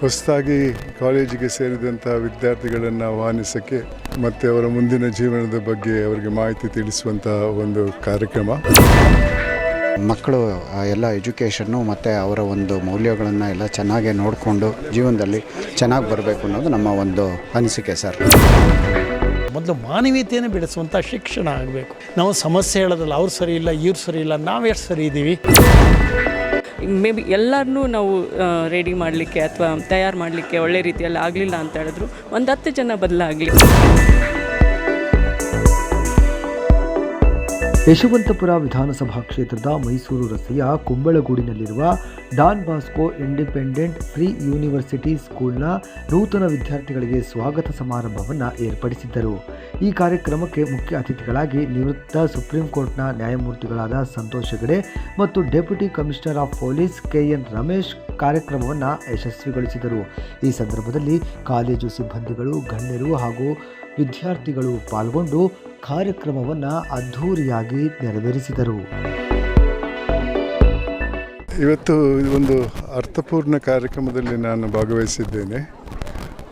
ಹೊಸದಾಗಿ ಕಾಲೇಜಿಗೆ ಸೇರಿದಂಥ ವಿದ್ಯಾರ್ಥಿಗಳನ್ನು ಆಹ್ವಾನಿಸೋಕ್ಕೆ ಮತ್ತು ಅವರ ಮುಂದಿನ ಜೀವನದ ಬಗ್ಗೆ ಅವರಿಗೆ ಮಾಹಿತಿ ತಿಳಿಸುವಂತಹ ಒಂದು ಕಾರ್ಯಕ್ರಮ. ಮಕ್ಕಳು ಆ, ಎಲ್ಲ ಎಜುಕೇಷನ್ನು ಮತ್ತು ಅವರ ಒಂದು ಮೌಲ್ಯಗಳನ್ನು ಎಲ್ಲ ಚೆನ್ನಾಗೆ ನೋಡಿಕೊಂಡು ಜೀವನದಲ್ಲಿ ಚೆನ್ನಾಗಿ ಬರಬೇಕು ಅನ್ನೋದು ನಮ್ಮ ಒಂದು ಅನಿಸಿಕೆ ಸರ್. ಮೊದಲು ಮಾನವೀಯತೆಯನ್ನು ಬೆಳೆಸುವಂಥ ಶಿಕ್ಷಣ ಆಗಬೇಕು. ನಾವು ಸಮಸ್ಯೆ ಹೇಳೋದಲ್ಲ ಅವ್ರು ಸರಿ ಇಲ್ಲ ಇವ್ರು ಸರಿ ಇಲ್ಲ ನಾವೇ ಸರಿ ಇದ್ದೀವಿ ಮೇ ಬಿ ಎಲ್ಲರನ್ನೂ ನಾವು ರೆಡಿ ಮಾಡಲಿಕ್ಕೆ ಅಥವಾ ತಯಾರು ಮಾಡಲಿಕ್ಕೆ ಒಳ್ಳೆ ರೀತಿಯಲ್ಲಿ ಆಗಲಿಲ್ಲ ಅಂತ ಹೇಳಿದ್ರು. ಒಂದು ಹತ್ತು ಜನ ಬದಲಾಗಲಿ. ಯಶವಂತಪುರ ವಿಧಾನಸಭಾ ಕ್ಷೇತ್ರದ ಮೈಸೂರು ರಸ್ತೆಯ ಕುಂಬಳಗೂಡಿನಲ್ಲಿರುವ Don Bosco independent pre university ಸ್ಕೂಲ್ನ ನೂತನ ವಿದ್ಯಾರ್ಥಿಗಳಿಗೆ ಸ್ವಾಗತ ಸಮಾರಂಭವನ್ನು ಏರ್ಪಡಿಸಿದ್ದರು. ಈ ಕಾರ್ಯಕ್ರಮಕ್ಕೆ ಮುಖ್ಯ ಅತಿಥಿಗಳಾಗಿ ನಿವೃತ್ತ ಸುಪ್ರೀಂ ಕೋರ್ಟ್ನ ನ್ಯಾಯಮೂರ್ತಿಗಳಾದ ಸಂತೋಷ್ ಹೆಗಡೆ ಮತ್ತು deputy commissioner of police KN Ramesh ಕಾರ್ಯಕ್ರಮವನ್ನು ಯಶಸ್ವಿಗೊಳಿಸಿದರು. ಈ ಸಂದರ್ಭದಲ್ಲಿ ಕಾಲೇಜು ಸಿಬ್ಬಂದಿಗಳು, ಗಣ್ಯರು ಹಾಗೂ ವಿದ್ಯಾರ್ಥಿಗಳು ಪಾಲ್ಗೊಂಡು ಕಾರ್ಯಕ್ರಮವನ್ನು ಅದ್ಧೂರಿಯಾಗಿ ನೆರವೇರಿಸಿದರು. ಇವತ್ತು ಒಂದು ಅರ್ಥಪೂರ್ಣ ಕಾರ್ಯಕ್ರಮದಲ್ಲಿ ನಾನು ಭಾಗವಹಿಸಿದ್ದೇನೆ.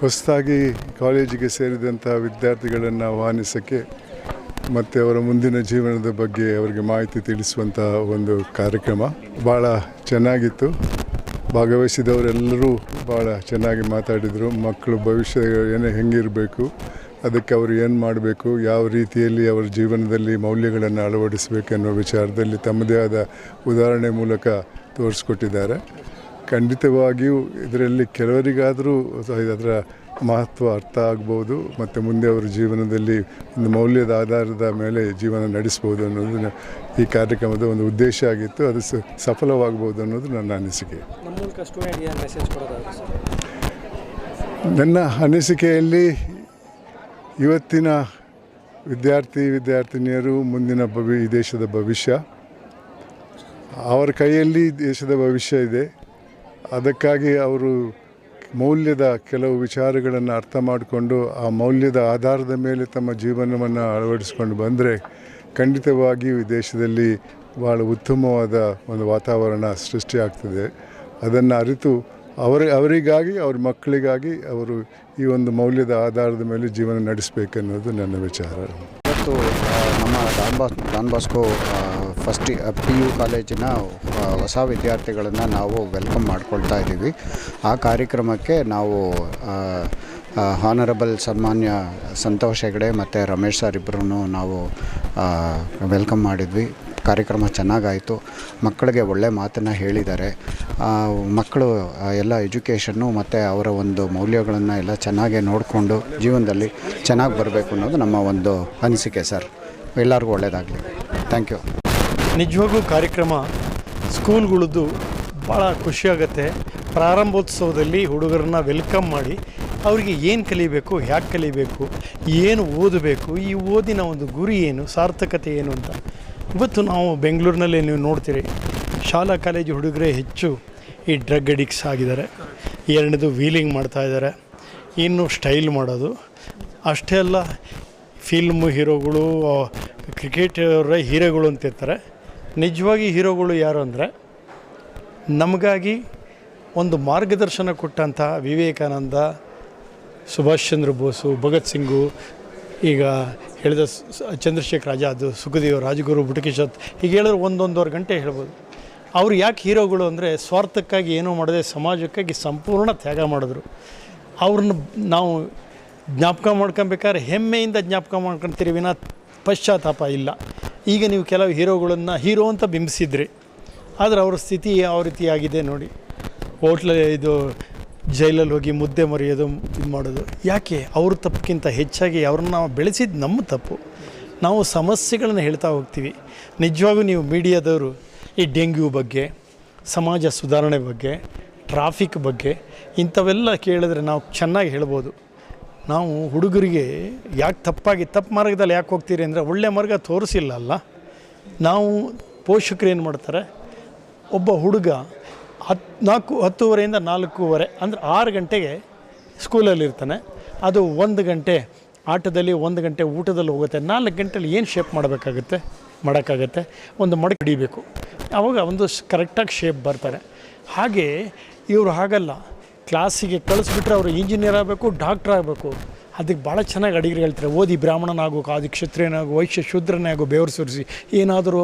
ಹೊಸದಾಗಿ ಕಾಲೇಜಿಗೆ ಸೇರಿದಂತಹ ವಿದ್ಯಾರ್ಥಿಗಳನ್ನು ಆಹ್ವಾನಿಸೋಕ್ಕೆ ಮತ್ತು ಅವರ ಮುಂದಿನ ಜೀವನದ ಬಗ್ಗೆ ಅವರಿಗೆ ಮಾಹಿತಿ ತಿಳಿಸುವಂತಹ ಒಂದು ಕಾರ್ಯಕ್ರಮ. ಭಾಳ ಚೆನ್ನಾಗಿತ್ತು. ಭಾಗವಹಿಸಿದವರೆಲ್ಲರೂ ಭಾಳ ಚೆನ್ನಾಗಿ ಮಾತಾಡಿದರು. ಮಕ್ಕಳು ಭವಿಷ್ಯ ಏನೇ ಹೆಂಗಿರಬೇಕು, ಅದಕ್ಕೆ ಅವರು ಏನು ಮಾಡಬೇಕು, ಯಾವ ರೀತಿಯಲ್ಲಿ ಅವರ ಜೀವನದಲ್ಲಿ ಮೌಲ್ಯಗಳನ್ನು ಅಳವಡಿಸಬೇಕು ಅನ್ನೋ ವಿಚಾರದಲ್ಲಿ ತಮ್ಮದೇ ಆದ ಉದಾಹರಣೆ ಮೂಲಕ ತೋರಿಸ್ಕೊಟ್ಟಿದ್ದಾರೆ. ಖಂಡಿತವಾಗಿಯೂ ಇದರಲ್ಲಿ ಕೆಲವರಿಗಾದರೂ ಅದರ ಮಹತ್ವ ಅರ್ಥ ಆಗ್ಬೋದು ಮತ್ತು ಮುಂದೆ ಅವರ ಜೀವನದಲ್ಲಿ ಒಂದು ಮೌಲ್ಯದ ಆಧಾರದ ಮೇಲೆ ಜೀವನ ನಡೆಸ್ಬೋದು ಅನ್ನೋದು ಈ ಕಾರ್ಯಕ್ರಮದ ಒಂದು ಉದ್ದೇಶ ಆಗಿತ್ತು. ಅದು ಸಫಲವಾಗ್ಬೋದು ಅನ್ನೋದು ನನ್ನ ಅನಿಸಿಕೆ. ನನ್ನ ಅನಿಸಿಕೆಯಲ್ಲಿ ಇವತ್ತಿನ ವಿದ್ಯಾರ್ಥಿ ವಿದ್ಯಾರ್ಥಿನಿಯರು ಮುಂದಿನ ಭವಿ ಈ ದೇಶದ ಭವಿಷ್ಯ. ಅವರ ಕೈಯಲ್ಲಿ ದೇಶದ ಭವಿಷ್ಯ ಇದೆ. ಅದಕ್ಕಾಗಿ ಅವರು ಮೌಲ್ಯದ ಕೆಲವು ವಿಚಾರಗಳನ್ನು ಅರ್ಥ ಮಾಡಿಕೊಂಡು ಆ ಮೌಲ್ಯದ ಆಧಾರದ ಮೇಲೆ ತಮ್ಮ ಜೀವನವನ್ನು ಅಳವಡಿಸ್ಕೊಂಡು ಬಂದರೆ ಖಂಡಿತವಾಗಿಯೂ ಈ ದೇಶದಲ್ಲಿ ಭಾಳ ಉತ್ತಮವಾದ ಒಂದು ವಾತಾವರಣ ಸೃಷ್ಟಿಯಾಗ್ತದೆ. ಅದನ್ನು ಅರಿತು ಅವರ, ಅವರಿಗಾಗಿ, ಅವ್ರ ಮಕ್ಕಳಿಗಾಗಿ ಅವರು ಈ ಒಂದು ಮೌಲ್ಯದ ಆಧಾರದ ಮೇಲೆ ಜೀವನ ನಡೆಸಬೇಕನ್ನೋದು ನನ್ನ ವಿಚಾರ. ಇವತ್ತು ನಮ್ಮ Don Bos, Don Bosco first P U ಕಾಲೇಜಿನ ಹೊಸ ವಿದ್ಯಾರ್ಥಿಗಳನ್ನು ನಾವು ವೆಲ್ಕಮ್ ಮಾಡ್ಕೊಳ್ತಾ ಇದ್ದೀವಿ. ಆ ಕಾರ್ಯಕ್ರಮಕ್ಕೆ ನಾವು ಹಾನರಬಲ್ ಸನ್ಮಾನ್ಯ ಸಂತೋಷ್ ಹೆಗಡೆ ಮತ್ತು ರಮೇಶ್ ಸರ್ ಇಬ್ಬರೂ ನಾವು ವೆಲ್ಕಮ್ ಮಾಡಿದ್ವಿ. ಕಾರ್ಯಕ್ರಮ ಚೆನ್ನಾಗಾಯಿತು. ಮಕ್ಕಳಿಗೆ ಒಳ್ಳೆ ಮಾತನ್ನು ಹೇಳಿದ್ದಾರೆ. ಮಕ್ಕಳು ಎಲ್ಲ ಎಜುಕೇಷನ್ನು ಮತ್ತು ಅವರ ಒಂದು ಮೌಲ್ಯಗಳನ್ನು ಎಲ್ಲ ಚೆನ್ನಾಗಿ ನೋಡಿಕೊಂಡು ಜೀವನದಲ್ಲಿ ಚೆನ್ನಾಗಿ ಬರಬೇಕು ಅನ್ನೋದು ನಮ್ಮ ಒಂದು ಅನಿಸಿಕೆ ಸರ್ ಎಲ್ಲರಿಗೂ ಒಳ್ಳೆಯದಾಗಲಿ ಥ್ಯಾಂಕ್ ಯು ನಿಜವಾಗೂ ಕಾರ್ಯಕ್ರಮ ಸ್ಕೂಲ್ಗಳದ್ದು ಭಾಳ ಖುಷಿಯಾಗತ್ತೆ. ಪ್ರಾರಂಭೋತ್ಸವದಲ್ಲಿ ಹುಡುಗರನ್ನ ವೆಲ್ಕಮ್ ಮಾಡಿ ಅವರಿಗೆ ಏನು ಕಲಿಬೇಕು, ಹ್ಯಾಕೆ ಕಲಿಬೇಕು, ಏನು ಓದಬೇಕು, ಈ ಓದಿನ ಒಂದು ಗುರಿ ಏನು, ಸಾರ್ಥಕತೆ ಏನು ಅಂತ. ಇವತ್ತು ನಾವು ಬೆಂಗಳೂರಿನಲ್ಲಿ ನೀವು ನೋಡ್ತೀರಿ. ಶಾಲಾ ಕಾಲೇಜು ಹುಡುಗರೇ ಹೆಚ್ಚು ಈ ಡ್ರಗ್ ಅಡಿಕ್ಟ್ಸ್ ಆಗಿದ್ದಾರೆ. ಎರಡನೇದು ವೀಲಿಂಗ್ ಮಾಡ್ತಾ ಇದ್ದಾರೆ. ಇನ್ನು ಸ್ಟೈಲ್ ಮಾಡೋದು. ಅಷ್ಟೇ ಅಲ್ಲ, ಫಿಲ್ಮ್ ಹೀರೋಗಳು ಕ್ರಿಕೆಟ್ ಹೀರೋಗಳು ಅಂತ ಇರ್ತಾರೆ. ನಿಜವಾಗಿ ಹೀರೋಗಳು ಯಾರು ಅಂದರೆ ನಮಗಾಗಿ ಒಂದು ಮಾರ್ಗದರ್ಶನ ಕೊಟ್ಟಂಥ ವಿವೇಕಾನಂದ, ಸುಭಾಷ್ ಚಂದ್ರ ಬೋಸು, ಭಗತ್ ಸಿಂಗು, ಈಗ ಹೇಳಿದ ಚಂದ್ರಶೇಖರ್ ಆಜಾದ್, ಸುಖದೇವ್, ರಾಜಗುರು, ಬುಟಕೇಶತ್, ಹೀಗೆ ಹೇಳಿದ್ರೆ ಒಂದೊಂದುವರೆ ಗಂಟೆ ಹೇಳ್ಬೋದು. ಅವ್ರು ಯಾಕೆ ಹೀರೋಗಳು ಅಂದರೆ ಸ್ವಾರ್ಥಕ್ಕಾಗಿ ಏನೂ ಮಾಡದೆ ಸಮಾಜಕ್ಕಾಗಿ ಸಂಪೂರ್ಣ ತ್ಯಾಗ ಮಾಡಿದ್ರು. ಅವ್ರನ್ನ ನಾವು ಜ್ಞಾಪಕ ಮಾಡ್ಕೊಬೇಕಾದ್ರೆ ಹೆಮ್ಮೆಯಿಂದ ಜ್ಞಾಪಕ ಮಾಡ್ಕೊತೀರಿ ವಿನ ಪಶ್ಚಾತ್ತಾಪ ಇಲ್ಲ. ಈಗ ನೀವು ಕೆಲವು ಹೀರೋಗಳನ್ನು, ಹೀರೋ ಅಂತ ಬಿಂಬಿಸಿದ್ರಿ. ಆದರೆ ಅವ್ರ ಸ್ಥಿತಿ ಯಾವ ರೀತಿ ಆಗಿದೆ ನೋಡಿ. ಹೋಟ್ಲಲ್ಲಿ ಇದು ಜೈಲಲ್ಲಿ ಹೋಗಿ ಮುದ್ದೆ ಮರೆಯೋದು, ಇದು ಮಾಡೋದು. ಯಾಕೆ? ಅವ್ರ ತಪ್ಪಕ್ಕಿಂತ ಹೆಚ್ಚಾಗಿ ಅವ್ರನ್ನ ನಾವು ಬೆಳೆಸಿದ್ದು ನಮ್ಮ ತಪ್ಪು. ನಾವು ಸಮಸ್ಯೆಗಳನ್ನು ಹೇಳ್ತಾ ಹೋಗ್ತೀವಿ. ನಿಜವಾಗೂ ನೀವು ಮೀಡಿಯಾದವರು ಈ ಡೆಂಗ್ಯೂ ಬಗ್ಗೆ, ಸಮಾಜ ಸುಧಾರಣೆ ಬಗ್ಗೆ, ಟ್ರಾಫಿಕ್ ಬಗ್ಗೆ ಇಂಥವೆಲ್ಲ ಕೇಳಿದ್ರೆ ನಾವು ಚೆನ್ನಾಗಿ ಹೇಳ್ಬೋದು. ನಾವು ಹುಡುಗರಿಗೆ ಯಾಕೆ ತಪ್ಪಾಗಿ ತಪ್ಪು ಮಾರ್ಗದಲ್ಲಿ ಯಾಕೆ ಹೋಗ್ತೀರಿ ಅಂದರೆ ಒಳ್ಳೆ ಮಾರ್ಗ ತೋರಿಸಿಲ್ಲ ಅಲ್ಲ. ನಾವು ಪೋಷಕರು ಏನು ಮಾಡ್ತಾರೆ? ಒಬ್ಬ ಹುಡುಗ ಹತ್ತು ನಾಲ್ಕು, ಹತ್ತುವರೆಯಿಂದ ನಾಲ್ಕೂವರೆ ಅಂದರೆ ಆರು ಗಂಟೆಗೆ ಸ್ಕೂಲಲ್ಲಿರ್ತಾನೆ ಅದು ಒಂದು ಗಂಟೆ ಆಟದಲ್ಲಿ ಒಂದು ಗಂಟೆ ಊಟದಲ್ಲಿ ಹೋಗುತ್ತೆ. ನಾಲ್ಕು ಗಂಟೆಯಲ್ಲಿ ಏನು ಶೇಪ್ ಮಾಡಬೇಕಾಗುತ್ತೆ? ಮಾಡೋಕ್ಕಾಗತ್ತೆ. ಒಂದು ಮಡಕೆ ಹಿಡಿಬೇಕು. ಆವಾಗ ಒಂದು ಕರೆಕ್ಟಾಗಿ ಶೇಪ್ ಬರ್ತಾರೆ. ಹಾಗೆ ಇವರು ಹಾಗಲ್ಲ. ಕ್ಲಾಸಿಗೆ ಕಳಿಸ್ಬಿಟ್ರೆ ಅವರು ಇಂಜಿನಿಯರ್ ಆಗಬೇಕು ಡಾಕ್ಟ್ರ್ ಆಗಬೇಕು. ಅದಕ್ಕೆ ಭಾಳ ಚೆನ್ನಾಗಿ ಅಡಿಗೆ ಹೇಳ್ತಾರೆ. ಓದಿ ಬ್ರಾಹ್ಮಣನಾಗು ಆದಿ ಕ್ಷತ್ರಿಯನಾಗು, ವೈಶ್ಯ ಶೂದ್ರನೇ ಆಗು ಬೆವರು ಸುರಿಸಿ. ಏನಾದರೂ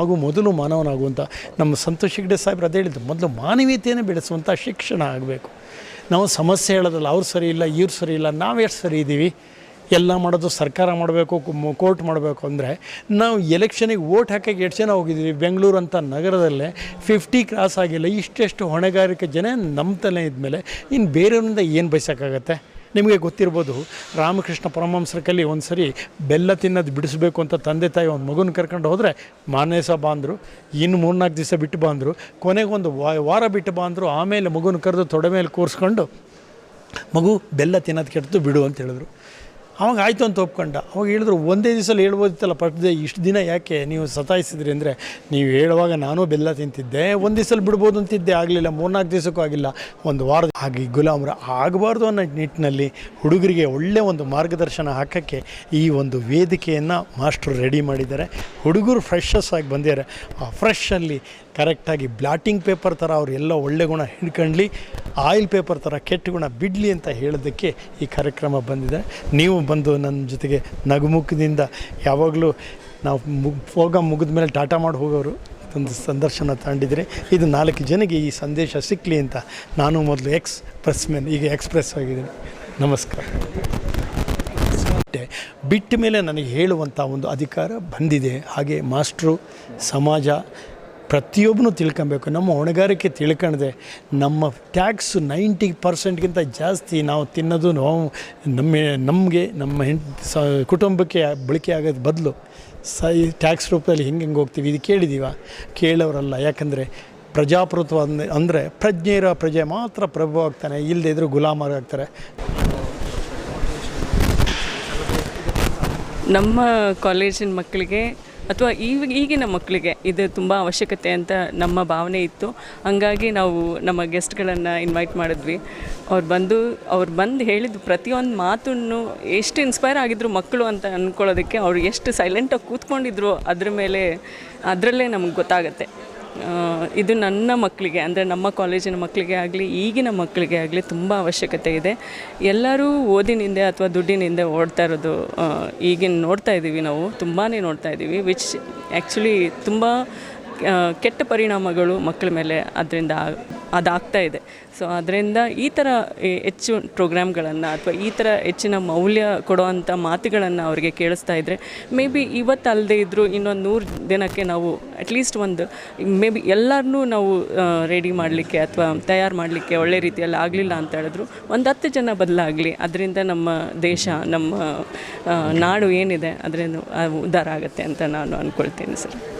ಆಗು ಮೊದಲು ಮಾನವನಾಗು ಅಂತ. ನಮ್ಮ ಸಂತೋಷ್ ಹೆಗ್ಡೆ ಸಾಹೇಬ್ರು ಅದೇ ಹೇಳಿದ್ದು ಮೊದಲು ಮಾನವೀಯತೆಯನ್ನು ಬೆಳೆಸುವಂಥ ಶಿಕ್ಷಣ ಆಗಬೇಕು. ನಾವು ಸಮಸ್ಯೆ ಹೇಳೋದಲ್ಲ, ಅವ್ರು ಸರಿ ಇಲ್ಲ, ಇವ್ರು ಸರಿ ಇಲ್ಲ, ನಾವು ಸರಿ ಇದ್ದೀವಿ ಎಲ್ಲ ಮಾಡೋದು ಸರ್ಕಾರ ಮಾಡಬೇಕು ಕೋರ್ಟ್ ಮಾಡಬೇಕು ಅಂದರೆ ನಾವು ಎಲೆಕ್ಷನಿಗೆ ವೋಟ್ ಹಾಕೋಕ್ಕೆ ಎಷ್ಟು ಜನ ಹೋಗಿದ್ದೀವಿ ಬೆಂಗಳೂರು ಅಂತ ನಗರದಲ್ಲೇ ಫಿಫ್ಟಿ ಕ್ರಾಸ್ ಆಗಿಲ್ಲ, ಇಷ್ಟೆಷ್ಟು ಹೊಣೆಗಾರಿಕೆ ಜನ ನಮ್ಮ ತಲೆ ಇದ್ಮೇಲೆ ಇನ್ನು ಬೇರೆಯವರಿಂದ ಏನು ಬಯಸೋಕ್ಕಾಗತ್ತೆ ನಿಮಗೆ ಗೊತ್ತಿರ್ಬೋದು, ರಾಮಕೃಷ್ಣ ಪರಮಹಂಸರ ಕಲಿ ಒಂದು ಸರಿ ಬೆಲ್ಲ ತಿನ್ನೋದು ಬಿಡಿಸ್ಬೇಕು ಅಂತ ತಂದೆ ತಾಯಿ ಒಂದು ಮಗುನ ಕರ್ಕೊಂಡು ಹೋದರೆ ಮಾನೇಸ ಬಾಂದರು, ಇನ್ನು ಮೂರ್ನಾಲ್ಕು ದಿವಸ ಬಿಟ್ಟು ಬಾಂದರು, ಕೊನೆಗೆ ಒಂದು ವಾರ ಬಿಟ್ಟು ಬಾಂದರು, ಆಮೇಲೆ ಮಗುನ ಕರೆದು ತೊಡೆ ಮೇಲೆ ಕೂರಿಸ್ಕೊಂಡು ಮಗು ಬೆಲ್ಲ ತಿನ್ನೋದು ಕೆಡ್ತು ಬಿಡು ಅಂತ ಹೇಳಿದ್ರು. ಅವಾಗ ಆಯಿತು ಅಂತ ಒಪ್ಕೊಂಡ. ಅವಾಗ ಹೇಳಿದ್ರು, ಒಂದೇ ದಿವಸಲ್ಲಿ ಹೇಳ್ಬೋದಿತ್ತಲ್ಲ ಪಟ್ಟದೆ ಇಷ್ಟು ದಿನ ಯಾಕೆ ನೀವು ಸತಾಯಿಸಿದ್ರಿ ಅಂದರೆ, ನೀವು ಹೇಳುವಾಗ ನಾನು ಬೆಲ್ಲ ತಿಂತಿದ್ದೆ, ಒಂದು ದಿವಸಲ್ಲಿ ಬಿಡ್ಬೋದು ಅಂತಿದ್ದೆ, ಆಗಲಿಲ್ಲ, ಮೂರ್ನಾಲ್ಕು ದಿವಸಕ್ಕೂ ಆಗಿಲ್ಲ, ಒಂದು ವಾರದ ಹಾಗೆ ಗುಲಾಮ್ರ ಆಗಬಾರ್ದು ಅನ್ನೋ ನಿಟ್ಟಿನಲ್ಲಿ ಹುಡುಗರಿಗೆ ಒಳ್ಳೆಯ ಒಂದು ಮಾರ್ಗದರ್ಶನ ಹಾಕೋಕ್ಕೆ ಈ ಒಂದು ವೇದಿಕೆಯನ್ನು ಮಾಸ್ಟ್ರು ರೆಡಿ ಮಾಡಿದ್ದಾರೆ. ಹುಡುಗರು ಫ್ರೆಶಸ್ ಆಗಿ ಬಂದಿದ್ದಾರೆ. ಆ ಫ್ರೆಶಲ್ಲಿ ಕರೆಕ್ಟಾಗಿ ಬ್ಲಾಟಿಂಗ್ ಪೇಪರ್ ಥರ ಅವರೆಲ್ಲ ಒಳ್ಳೆ ಗುಣ ಹಿಡ್ಕೊಂಡ್ಲಿ, ಆಯಿಲ್ ಪೇಪರ್ ಥರ ಕೆಟ್ಟ ಗುಣ ಬಿಡಲಿ ಅಂತ ಹೇಳೋದಕ್ಕೆ ಈ ಕಾರ್ಯಕ್ರಮ ಬಂದಿದೆ. ನೀವು ಬಂದು ನನ್ನ ಜೊತೆಗೆ ನಗುಮುಖದಿಂದ ಯಾವಾಗಲೂ ನಾವು ಮುಗ್ ಪ್ರೋಗ್ರಾಮ್ ಮುಗಿದ ಮೇಲೆ ಟಾಟಾ ಮಾಡಿ ಹೋಗೋರು ಒಂದು ಸಂದರ್ಶನ ತಗೊಂಡಿದ್ರೆ ಇದು ನಾಲ್ಕು ಜನಕ್ಕೆ ಈ ಸಂದೇಶ ಸಿಕ್ಕಲಿ ಅಂತ ನಾನು ಮೊದಲು ಎಕ್ಸ್ ಪ್ರೆಸ್ ಮೆನ್ ಈಗ ಎಕ್ಸ್ಪ್ರೆಸ್ ಆಗಿದ್ದೀನಿ. ನಮಸ್ಕಾರ. ಬಿಟ್ಟ ಮೇಲೆ ನನಗೆ ಹೇಳುವಂಥ ಒಂದು ಅಧಿಕಾರ ಬಂದಿದೆ. ಹಾಗೆ ಮಾಸ್ಟ್ರು, ಸಮಾಜ ಪ್ರತಿಯೊಬ್ಬನು ತಿಳ್ಕೊಬೇಕು. ನಮ್ಮ ಹೊಣೆಗಾರಿಕೆ ತಿಳ್ಕೊಂಡೆ ನಮ್ಮ ಟ್ಯಾಕ್ಸ್ ನೈಂಟಿ ಪರ್ಸೆಂಟ್ಗಿಂತ ಜಾಸ್ತಿ ನಾವು ತಿನ್ನೋದು ನಾವು ನಮ್ಮ ನಮಗೆ, ನಮ್ಮ ಹೆಣ್, ಸ, ಕುಟುಂಬಕ್ಕೆ ಬಳಕೆ ಆಗೋದು ಬದಲು ಸ ಈ ಟ್ಯಾಕ್ಸ್ ರೂಪದಲ್ಲಿ ಹೆಂಗೆ ಹೆಂಗೆ ಹೋಗ್ತೀವಿ. ಇದು ಕೇಳಿದೀವ? ಕೇಳೋರಲ್ಲ ಯಾಕಂದರೆ ಪ್ರಜಾಪ್ರಭುತ್ವ ಅಂದ, ಅಂದರೆ ಪ್ರಜ್ಞೆ ಇರೋ ಪ್ರಜೆ ಮಾತ್ರ ಪ್ರಭು ಆಗ್ತಾನೆ. ಇಲ್ಲದೇ ಇದ್ದರೂ ಗುಲಾಮರಾಗ್ತಾರೆ ನಮ್ಮ ಕಾಲೇಜಿನ ಮಕ್ಕಳಿಗೆ ಅಥವಾ ಈಗ ಈಗಿನ ಮಕ್ಕಳಿಗೆ ಇದು ತುಂಬ ಅವಶ್ಯಕತೆ ಅಂತ ನಮ್ಮ ಭಾವನೆ ಇತ್ತು. ಹಂಗಾಗಿ ನಾವು ನಮ್ಮ ಗೆಸ್ಟ್ಗಳನ್ನು ಇನ್ವೈಟ್ ಮಾಡಿದ್ವಿ. ಅವ್ರು ಬಂದು ಅವ್ರು ಬಂದು ಹೇಳಿದ ಪ್ರತಿಯೊಂದು ಮಾತನ್ನು ಎಷ್ಟು ಇನ್ಸ್ಪೈರ್ ಆಗಿದ್ರು ಮಕ್ಕಳು ಅಂತ ಅಂದ್ಕೊಳ್ಳೋದಕ್ಕೆ ಅವ್ರು ಎಷ್ಟು ಸೈಲೆಂಟಾಗಿ ಕೂತ್ಕೊಂಡಿದ್ರು ಅದ್ರ ಮೇಲೆ, ಅದರಲ್ಲೇ ನಮಗೆ ಗೊತ್ತಾಗತ್ತೆ. ಇದು ನನ್ನ ಮಕ್ಕಳಿಗೆ, ಅಂದರೆ ನಮ್ಮ ಕಾಲೇಜಿನ ಮಕ್ಕಳಿಗೆ ಆಗಲಿ, ಈಗಿನ ಮಕ್ಕಳಿಗೆ ಆಗಲಿ ತುಂಬ ಅವಶ್ಯಕತೆ ಇದೆ. ಎಲ್ಲರೂ ಓದಿನಿಂದೆ ಅಥವಾ ದುಡ್ಡಿನಿಂದೆ ಓಡ್ತಾ ಇರೋದು ಈಗಿನ ನೋಡ್ತಾ ಇದ್ದೀವಿ ನಾವು ತುಂಬಾ ನೋಡ್ತಾ ಇದ್ದೀವಿ ವಿಚ್ ಆ್ಯಕ್ಚುಲಿ ತುಂಬ ಕೆಟ್ಟ ಪರಿಣಾಮಗಳು ಮಕ್ಕಳ ಮೇಲೆ ಅದರಿಂದ ಅದಾಗ್ತಾ ಇದೆ. ಸೊ ಅದರಿಂದ ಈ ಥರ ಹೆಚ್ಚು ಪ್ರೋಗ್ರಾಮ್ಗಳನ್ನು ಅಥವಾ ಈ ಥರ ಹೆಚ್ಚಿನ ಮೌಲ್ಯ ಕೊಡುವಂಥ ಮಾತುಗಳನ್ನು ಅವರಿಗೆ ಕೇಳಿಸ್ತಾ ಇದ್ದರೆ ಮೇ ಬಿ ಇವತ್ತು ಅಲ್ಲದೆ ಇದ್ದರೂ ಇನ್ನೊಂದು ನೂರು ದಿನಕ್ಕೆ ನಾವು ಅಟ್ಲೀಸ್ಟ್ ಒಂದು, ಮೇ ಬಿ ಎಲ್ಲರನ್ನೂ ನಾವು ರೆಡಿ ಮಾಡಲಿಕ್ಕೆ ಅಥವಾ ತಯಾರು ಮಾಡಲಿಕ್ಕೆ ಒಳ್ಳೆ ರೀತಿಯಲ್ಲಿ ಆಗಲಿಲ್ಲ ಅಂತ ಹೇಳಿದ್ರು, ಒಂದು ಹತ್ತು ಜನ ಬದಲಾಗಲಿ, ಅದರಿಂದ ನಮ್ಮ ದೇಶ, ನಮ್ಮ ನಾಡು ಏನಿದೆ ಅದರಿಂದ ಉದ್ಧಾರ ಆಗುತ್ತೆ ಅಂತ ನಾನು ಅಂದ್ಕೊಳ್ತೀನಿ ಸರ್.